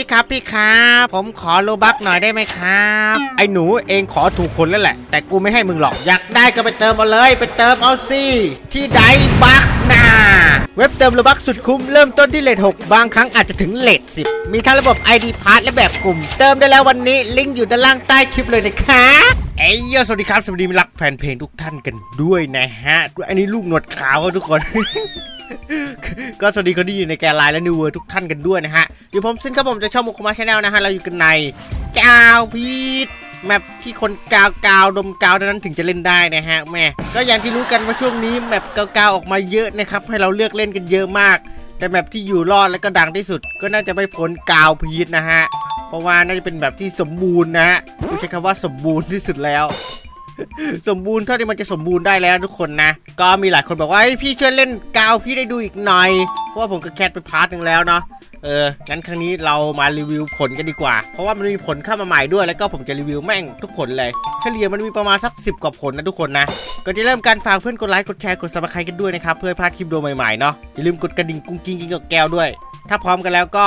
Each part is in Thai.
พี่ครับพี่ครับผมขอโลบักหน่อยได้ไหมครับ ไอ้หนูเองขอถูกคนแล้วแหละ แต่กูไม่ให้มึงหรอก อยากได้ก็ไปเติมเอาเลยไปเติมเอาสิที่ไดบักนาเว็บเติมโลบักสุดคุ้มเริ่มต้นที่เลท6บางครั้งอาจจะถึงเลท10มีทั้งระบบ ID p a s s และแบบกลุ่ม เติมได้แล้ววันนี้ลิงก์อยู่ด้านล่างใต้คลิปเลยนะคะ เอ้ยโยสวัสดีครับ สวัสดีมิตรรักแฟนเพลงทุกท่านกันด้วยนะฮะ อันนี้ลูกหนวดขาวครับทุกคน ก็สวัสดีคนที่อยู่ในแกนไลน์และนิวเวอร์ทุกท่านกันด้วยนะฮะ เดี๋ยวผมซึ่งครับผมจะชองมุกมาชาแนลนะฮะ เราอยู่กันในกาวพีทแมปที่คนกาวกาวดมกาวเท่านั้นถึงจะเล่นได้นะฮะแม่ก็อย่างที่รู้กันว่าช่วงนี้แมปกาวกาวออกมาเยอะนะครับ ให้เราเลือกเล่นกันเยอะมาก แต่แมปที่อยู่รอดและก็ดังที่สุด ก็น่าจะไม่พ้นกาวพีทนะฮะ เพราะว่าน่าจะเป็นแบบที่สมบูรณ์นะฮะใช้คำว่าสมบูรณ์ที่สุดแล้ว สมบูรณ์เท่าที่มันจะสมบูรณ์ได้แล้วทุกคนนะ ก็มีหลายคนบอกว่าพี่ช่วยเล่นกาวพี่ได้ดูอีกหน่อย เพราะว่าผมก็แคทไปพาร์ทหนึ่งแล้วเนาะ เออ งั้นครั้งนี้เรามารีวิวผลกันดีกว่า เพราะว่ามันมีผลเข้ามาใหม่ด้วย แล้วก็ผมจะรีวิวแม่งทุกผลเลย เฉลี่ยมันมีประมาณสัก10กว่าผลนะทุกคนนะก่อนจะเริ่มการฝากเพื่อนกดไลค์ กดแชร์ กดซับสไครต์กันด้วยนะครับ เพื่อพลาดคลิปโดใหม่ๆเนาะ อย่าลืมกดกระดิ่งกุ้งกิ้งกิ้งกับแก้วด้วย ถ้าพร้อมกันแล้วก็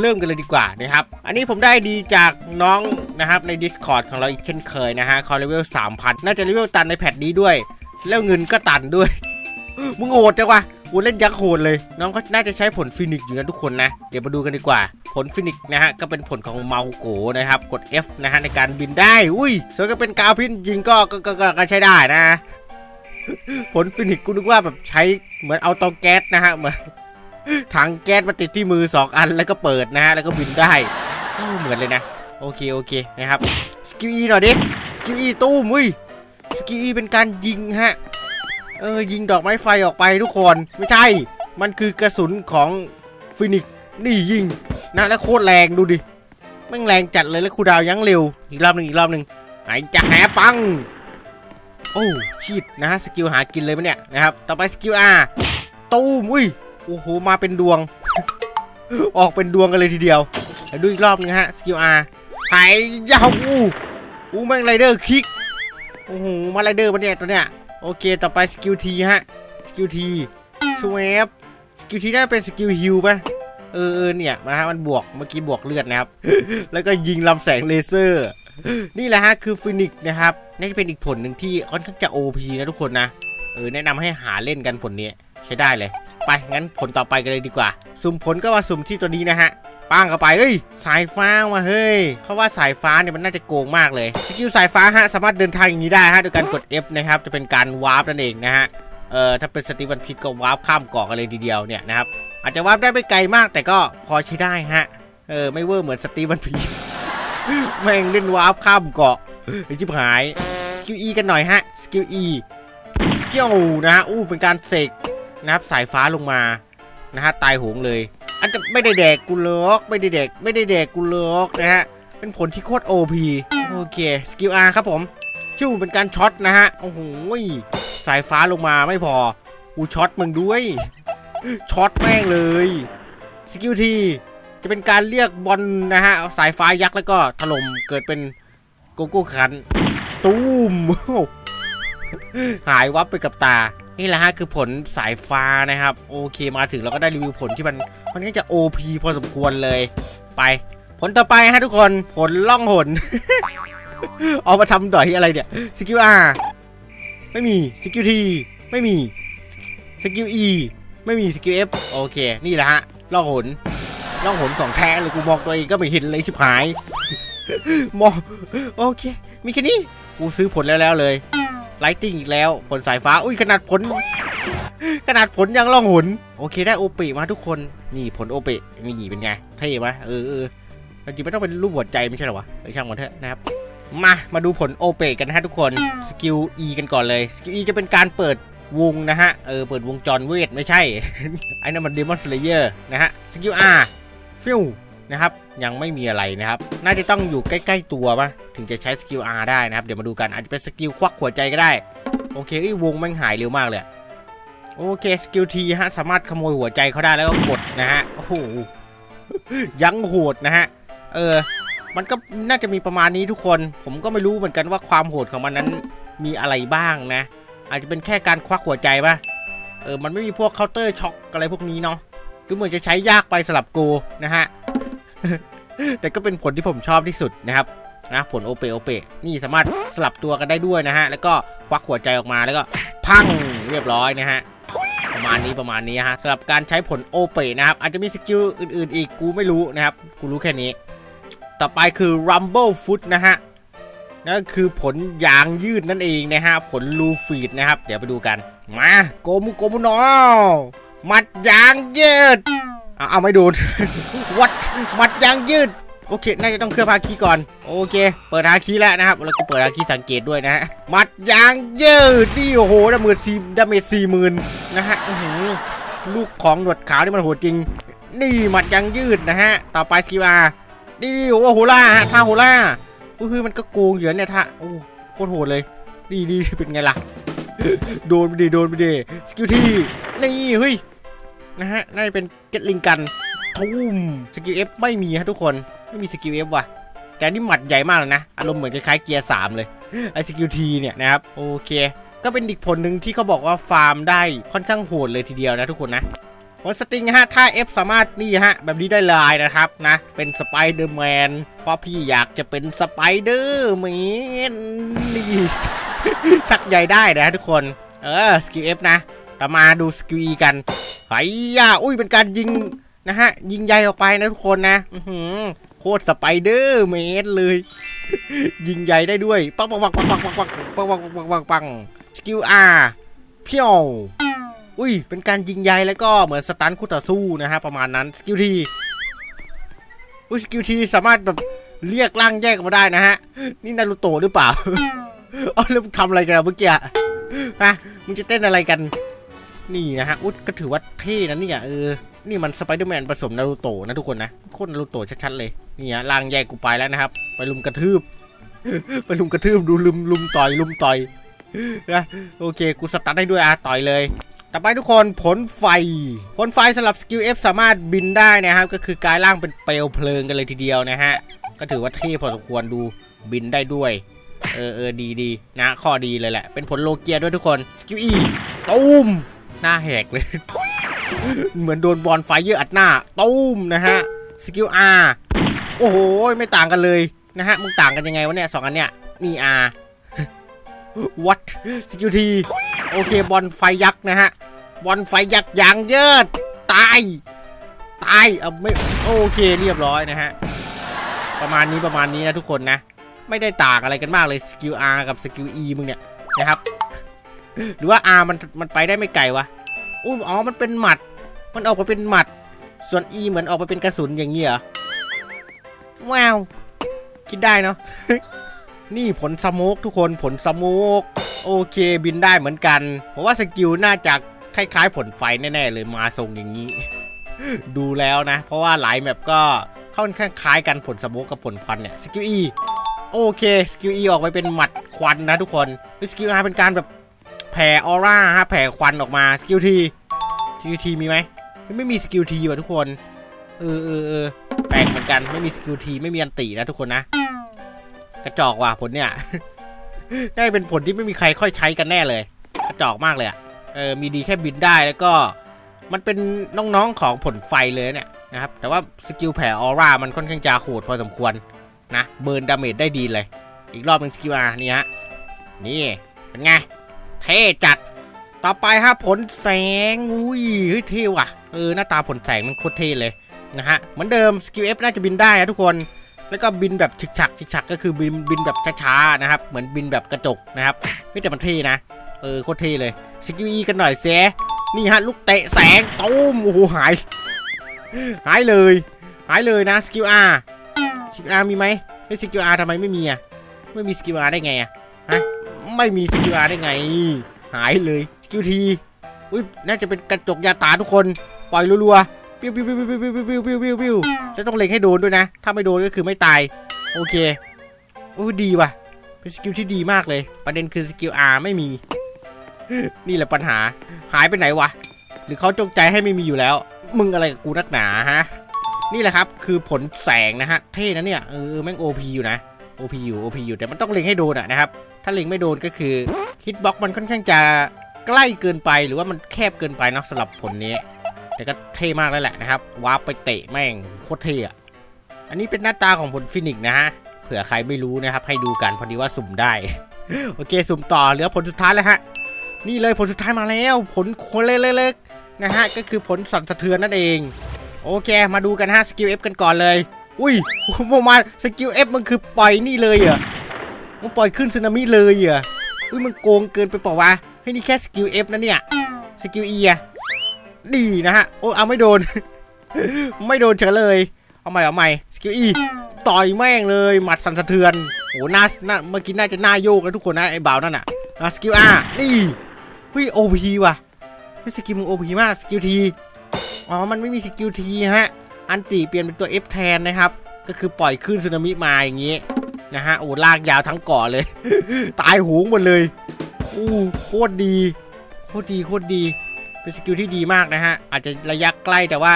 เริ่มกันเลยดีกว่านะครับ อันนี้ผมได้ดีจากน้องนะครับใน Discord ของเราอีกเช่นเคยนะฮะคอเลเวล3,000น่าจะเลเวลตันในแพทนี้ด้วย แล้วเงินก็ตันด้วย มึงโหดจังวะ กูเล่นยักษ์โหดเลย น้องก็น่าจะใช้ผลฟินิกอยู่นะทุกคนนะ เดี๋ยวมาดูกันดีกว่า ผลฟินิกนะฮะ ก็เป็นผลของเมาโกนะครับ กด F นะฮะในการบินได้ อุ้ยส่วนก็เป็นกาวพินยิงก็ก็ก็ก็ใช้ได้นะ ผลฟินิกกูนึกว่าแบบใช้เหมือนเอาเตาแก๊สนะฮะเหมือนถังแก๊สมาติดที่มือ 2 อันแล้วก็เปิดนะฮะแล้วก็บินได้เออเหมือนเลยนะ โอเคโอเคนะครับสกิลอีหน่อยดิสกิลอีตู้มอุ้ยสกิลอีเป็นการยิงฮะ เออยิงดอกไม้ไฟออกไปทุกคน ไม่ใช่ มันคือกระสุนของฟินิกซ์นี่ยิงนะแล้วโคตรแรงดูดิแม่งแรงจัดเลยแล้วคูดาวยั้งเร็ว อีกรอบหนึ่งอีกรอบหนึ่งไหนจะแหปัง โอ้ชีดนะฮะสกิลหากินเลยปะเนี่ยนะครับ ต่อไปสกิลอาตูมอุ้ยโอ้โหมาเป็นดวง ออกเป็นดวงกันเลยทีเดียวดูอีกรอบนึงฮะสกิลอาหายยาวอู้อู้แม่งไรเดอร์คิกโอ้โหมาไรเดอร์ปะเนี่ยตัวเนี้ย โอเค ต่อไปสกิลทีฮะ สกิลทีสวปสกิลทีน่าเป็นสกิลฮิวป่ะเออเออเนี่ยนะฮะมันบวกเมื่อกี้บวกเลือดนะครับ แล้วก็ยิงลำแสงเลเซอร์ นี่แหละฮะคือฟินิกนะครับน่าจะเป็นอีกผลหนึ่งที่ค่อนข้างจะ OP นะทุกคนนะ เออแนะนำให้หาเล่นกันผลนี้ใช้ได้เลย ไปงั้นผลต่อไปกันเลยดีกว่า สุ่มผลก็มาสุ่มที่ตัวนี้นะฮะป้างเข้าไปเฮ้ยสายฟ้ามาเฮ้ยเพราะว่าสายฟ้าเนี่ยมันน่าจะโกงมากเลยสกิลสายฟ้าฮะสามารถเดินทางอย่างนี้ได้ฮะโดยการกด F นะครับจะเป็นการวาร์ปนั่นเองนะฮะเอ่อถ้าเป็นสตีวันพิทก็วาร์ปข้ามเกาะกันเลยทีเดียวเนี่ยนะครับอาจจะวาร์ปได้ไม่ไกลมากแต่ก็พอใช้ได้ฮะเออไม่เวอร์เหมือนสตีวันพีแม่งเล่นวาร์ปข้ามเกาะไอ้ชิบหายสกิล E กันหน่อยฮะสกิล E เจ้านะฮะอู้เป็นการเสก นะครับสายฟ้าลงมานะฮะตายโหงเลย อันจะไม่ได้แดกกูล็อกไม่ได้แดกไม่ได้แดกกูล็อกนะฮะเป็นผลที่โคตร OP โอเคสกิล R ครับผมชู่อเป็นการช็อตนะฮะโอ้โหสายฟ้าลงมาไม่พอกูช็อตมึงด้วยช็อตแม่งเลยสกิลทีจะเป็นการเรียกบอลนะฮะสายฟ้ายักษ์แล้วก็ถล่มเกิดเป็นโกโก้คัน ตูมหายวับไปกับตา นี่แหละฮะคือผลสายฟ้านะครับ โอเคมาถึงเราก็ได้รีวิวผลที่มันมันก็จะ OP พอสมควรเลยไป ผลต่อไปฮะทุกคนผลล่องหน เอามาทำต่อยอะไรเนี่ยสกิล R ไม่มีสกิล T ไม่มีสกิล E ไม่มีสกิล F โอเค นี่แหละฮะล่องหนล่องหนของแท้เลยกูมองตัวเองก็ไม่เห็นเลยชิบหายมองโอเค มีแค่นี้กูซื้อผลแล้วแล้วเลย ไลติ้งอีกแล้ว ผลสายฟ้า อุ้ยขนาดผล ขนาดผลยังล่องหน โอเคได้โอเปมาทุกคน นี่ผลโอเปนี่เป็นไง เท่ไหมเออเออจริงไม่ต้องเป็นรูปหัวใจไม่ใช่หรอวะเออช่างมันเถอะนะครับ มา มาดูผลโอเปกันนะฮะทุกคน สกิล E กันก่อนเลย สกิล E จะเป็นการเปิดวงนะฮะ เออ เปิดวงจรเวทไม่ใช่ ไอ้นั่นมันเดมอนสเลเยอร์นะฮะ สกิล R ฟิว นะครับยังไม่มีอะไรนะครับ น่าจะต้องอยู่ใกล้ ๆ ตัวปะถึงจะใช้สกิล R ได้นะครับ เดี๋ยวมาดูกันอาจจะเป็นสกิลควักหัวใจก็ได้ โอเคเอ้วงแม่งหายเร็วมากเลยโอเคสกิลทีฮะสามารถขโมยหัวใจเขาได้แล้วก็กดนะฮะโอ้โหยังโหดนะฮะเออ มันก็น่าจะมีประมาณนี้ทุกคน ผมก็ไม่รู้เหมือนกันว่าความโหดของมันนั้นมีอะไรบ้างนะ อาจจะเป็นแค่การควักหัวใจปะเออมันไม่มีพวกเคาน์เตอร์ช็อคอะไรพวกนี้เนาะดูเหมือนจะใช้ยากไปสลับโกนะฮะ แต่ก็เป็นผลที่ผมชอบที่สุดนะครับนะผลโอเปโอเปนี่สามารถสลับตัวกันได้ด้วยนะฮะ แล้วก็ควักหัวใจออกมาแล้วก็พังเรียบร้อยนะฮะประมาณนี้ประมาณนี้ฮะสำหรับการใช้ผลโอเปนะครับ อาจจะมีสกิลอื่นๆ อีกกูไม่รู้นะครับ กูรู้แค่นี้ ต่อไปคือ Rumble Foot นะฮะนั่นคือผลยางยืดนั่นเองนะฮะ ผลลูฟีดนะครับ เดี๋ยวไปดูกัน มา โกมุโกมุนอมัดยางยืด เอาไม่โดนวัดมัดยางยืดโอเค น่าจะต้องเคลือบฮาคีก่อน โอเค เปิดฮาคีแล้วนะครับ แล้วก็เปิดฮาคีสังเกตด้วยนะฮะ มัดยางยืดนี่โอ้โหดาเมจสี่ดาเมจสี่หมื่นนะฮะอื้อหือลูกของหนวดขาวนี่มันโหดจริง นี่มัดยางยืดนะฮะ ต่อไปสกิลอานี่โอ้โหโหล่าฮะท่าโหล่าก็คือมันก็โกงอยู่นะเนี่ยท่าโอ้โคตรโหดเลย นี่นี่เป็นไงล่ะ โดนไปดิโดนไปดิสกิลที่ นี่เฮ้ย นะฮะน่าจะเป็นเก็ตลิงกันทุ่มสกิลเอฟไม่มีฮะทุกคนไม่มีสกิลเอฟว่ะแต่นี่หมัดใหญ่มากเลยนะ อารมณ์เหมือนคล้ายๆเกียร์สามเลยไอสกิลทีเนี่ยนะครับโอเคก็เป็นอีกผลหนึ่งที่เขาบอกว่าฟาร์มได้ค่อนข้างโหดเลยทีเดียวนะทุกคนนะผลสติงฮะถ้า F สามารถนี่ฮะ แบบนี้ได้เลยนะครับนะ เป็นสไปเดอร์แมนเพราะพี่อยากจะเป็นสไปเดอร์แมนนี่ชักใหญ่ได้นะทุกคน เออสกิล F นะ ต่อมาดูสกิลกัน ไฮ้ย่าอุ้ยเป็นการยิงนะฮะ ยิงใหญ่ออกไปนะทุกคนนะอือหือโคตรสไปเดอร์แมนเลย ยิงใหญ่ได้ด้วยปังปังปังปังปังปังปังปังปังปังปังปังสกิล R เพียวอุ้ย เป็นการยิงใหญ่แล้วก็เหมือนสตันคู่ต่อสู้นะฮะ ประมาณนั้นสกิลทีอุ้ยสกิลทีสามารถแบบเรียกร่างแยกมาได้นะฮะ นี่นารูโตะหรือเปล่าเอแล้วมึงทำอะไรกันเมื่อกี้อะฮะมึงจะเต้นอะไรกัน นี่นะฮะ อุ๊ยก็ถือว่าเท่นะเนี่ยเออ นี่มันสไปเดอร์แมนผสมนารูโตะนะทุกคนนะ โคตรนารูโตะชัดๆเลย นี่ฮะร่างแยกกูไปแล้วนะครับ ไปลุมกระทืบ ไปลุมกระทืบดูลุมลุมต่อยลุมต่อยนะโอเค กูสตาร์ทให้ด้วยอะต่อยเลย ต่อไปทุกคนผลไฟ ผลไฟสำหรับสกิล F สามารถบินได้นะครับ ก็คือกลายร่างเป็นเปลวเพลิงกันเลยทีเดียวนะฮะ ก็ถือว่าเท่พอสมควรดูบินได้ด้วย เออเออดีดีนะ ข้อดีเลยแหละ เป็นผลโลเกียด้วยทุกคนสกิล E ตูม หน้าแหกเลย เหมือนโดนบอลไฟเยอะอัดหน้าตูมนะฮะสกิล R โอ้โหไม่ต่างกันเลยนะฮะมึงต่างกันยังไงวะเนี่ยสองอันเนี้ยนี่ R what สกิล T โอเคบอลไฟยักษ์นะฮะบอลไฟยักษ์ย่างเยิดตาย ตายเอาไม่โอเคเรียบร้อยนะฮะประมาณนี้ประมาณนี้นะทุกคนนะ ไม่ได้ต่างอะไรกันมากเลยสกิล R กับสกิล E มึงเนี่ยนะครับ หรือว่า R มันมันไปได้ไม่ไกลวะอุ้ยอ๋อมันเป็นหมัด มันออกมาเป็นหมัด ส่วน E เหมือนออกมาเป็นกระสุนอย่างเงี้ยเหรอว้าวคิดได้เนาะนี่ผลสโมกทุกคนผลสโมกโอเคบินได้เหมือนกันเพราะว่าสกิลน่าจะคล้ายๆ ผลไฟแน่ๆเลยมาทรงอย่างนี้ ดูแล้วนะ เพราะว่าหลายแมปก็ค่อนข้างคล้ายกันผลสโมกกับผลควันเนี่ยสกิล E โอเคสกิล E ออกไปเป็นหมัดควันนะทุกคนสกิล R เป็นการแบบ แผ่ออร่าฮะแผ่ควันออกมาสกิล T สกิล T มีไหมไม่มีสกิล T ว่ะทุกคนเออเออเออแปลกเหมือนกันไม่มีสกิล T ไม่มีอันตินะทุกคนนะกระจอกว่ะผลเนี่ยได้เป็นผลที่ไม่มีใครค่อยใช้กันแน่เลย กระจอกมากเลยอะเออมีดีแค่บินได้แล้วก็ มันเป็นน้องๆของผลไฟเลยเนี่ยนะครับแต่ว่าสกิลแผ่ออร่ามันค่อนข้างจะโหดพอสมควรนะเบิร์นดาเมจได้ดีเลย อีกรอบหนึงสกิลอานี่ฮะนี่เป็นไง เท่จัด ต่อไปฮะผลแสง อุ้ยเฮ้ยเท่ว่ะ เออหน้าตาผลแสงมันโคตรเท่เลยนะฮะ เหมือนเดิมสกิล F น่าจะบินได้นะทุกคน แล้วก็บินแบบฉึกฉักฉึกฉักก็คือบินบินแบบช้าๆนะครับ เหมือนบินแบบกระจกนะครับเฮ้ยแต่มันเท่นะ เออโคตรเท่เลยสกิลอีกันหน่อยเซนี่ฮะลูกเตะแสงตูมโอ้โหหาย หายเลย หายเลยนะสกิลอาร์สกิลอาร์มีไหมไอ้สกิลอาร์ทำไมไม่มีอะ ไม่มีสกิลอาร์ได้ไงอะฮะ ไม่มีสกิลอาร์ได้ไง หายเลยสกิลทีอุ้ยน่าจะเป็นกระจกยาตาทุกคนปล่อยรัวๆปิ้วปิ้วปิ้วปิ้วปิ้วปิ้วปิ้วปิ้วปิ้วจะต้องเล็งให้โดนด้วยนะ ถ้าไม่โดนก็คือไม่ตาย โอเคโอ้ดีว่ะ เป็นสกิลที่ดีมากเลย ประเด็นคือสกิล R ไม่มี นี่แหละปัญหาหายไปไหนวะ หรือเขาจงใจให้ไม่มีอยู่แล้ว มึงอะไรกับกูนักหนาฮะนี่แหละครับ คือผลแสงนะฮะ เท่นะเนี่ย เออแม่ง OP อยู่นะ OP อยู่ OP อยู่แต่มันต้องเล็งให้โดนอะนะครับ ถ้าเล็งไม่โดนก็คือฮิตบ็อกมันค่อนข้างจะใกล้เกินไปหรือว่ามันแคบเกินไปนะสำหรับผลนี้ แต่ก็เท่มากแล้วแหละนะครับวาร์ปไปเตะแม่งโคตรเท่อะอันนี้เป็นหน้าตาของผลฟินิกนะฮะเผื่อใครไม่รู้นะครับ ให้ดูกันพอดีว่าสุ่มได้ โอเค สุ่มต่อเหลือผลสุดท้ายแล้วฮะนี่เลยผลสุดท้ายมาแล้ว ผลโคเล็กๆนะฮะก็คือผลสั่นสะเทือนนั่นเอง โอเค มาดูกันฮะสกิล F กันก่อนเลย อุ้ยโมมาสกิล F มันคือปล่อยนี่เลยเหรอ มันปล่อยขึ้นสึนามิเลยเหรออุ้ยมันโกงเกินไปเปล่าวะให้นี่แค่สกิล F นะเนี่ยสกิล E อะดีนะฮะโอ้เอาไม่โดน ไม่โดนเฉยเลย เอาใหม่เอาใหม่สกิล E ต่อยแม่งเลยหมัดสั่นสะเทือนโอ้หน้าหน้าเมื่อกี้น่าจะหน้าโยกแล้วทุกคนนะไอ้บ่าวนั่นน่ะอะสกิล R นี่เฮ้ย OP ว่ะเฮ้สกิลมึง OP มากสกิล T อ๋อมันไม่มีสกิล T ฮะ อันติเปลี่ยนเป็นตัว F แทนนะครับ ก็คือปล่อยคลื่นสึนามิมาอย่างงี้ นะฮะโอ้ลากยาวทั้งเกาะเลย ตายหูงหมดเลยอู้โคตรดีโคตรดีโคตรดีเป็นสกิลที่ดีมากนะฮะ อาจจะระยะใกล้แต่ว่า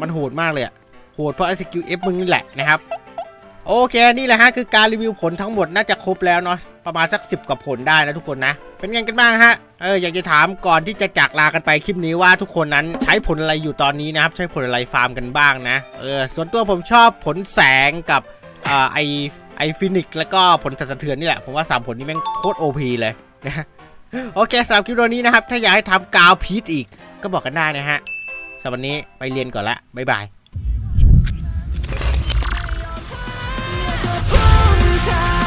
มันโหดมากเลยอะโหดเพราะสกิล F มึงนี่แหละนะครับโอเคนี่แหละฮะคือการรีวิวผลทั้งหมดน่าจะครบแล้วเนาะประมาณสัก 10กว่าผลได้นะทุกคนนะ เป็นไงกันบ้างฮะเอออยากจะถามก่อนที่จะจากลากันไปคลิปนี้ว่าทุกคนนั้นใช้ผลอะไรอยู่ตอนนี้นะครับ ใช้ผลอะไรฟาร์มกันบ้างนะเออส่วนตัวผมชอบผลแสงกับอ่าไอ ไอฟินิกแล้วก็ผลสันสะเทือนนี่แหละผมว่า 3 ผลนี้แม่งโคตรโอพีเลยนะโอเคสำหรับคลิปวันนี้นะครับ ถ้าอยากให้ทำกาวพีทอีกก็บอกกันได้นะฮะสำหรับวันนี้ไปเรียนก่อนละบ๊ายบาย time.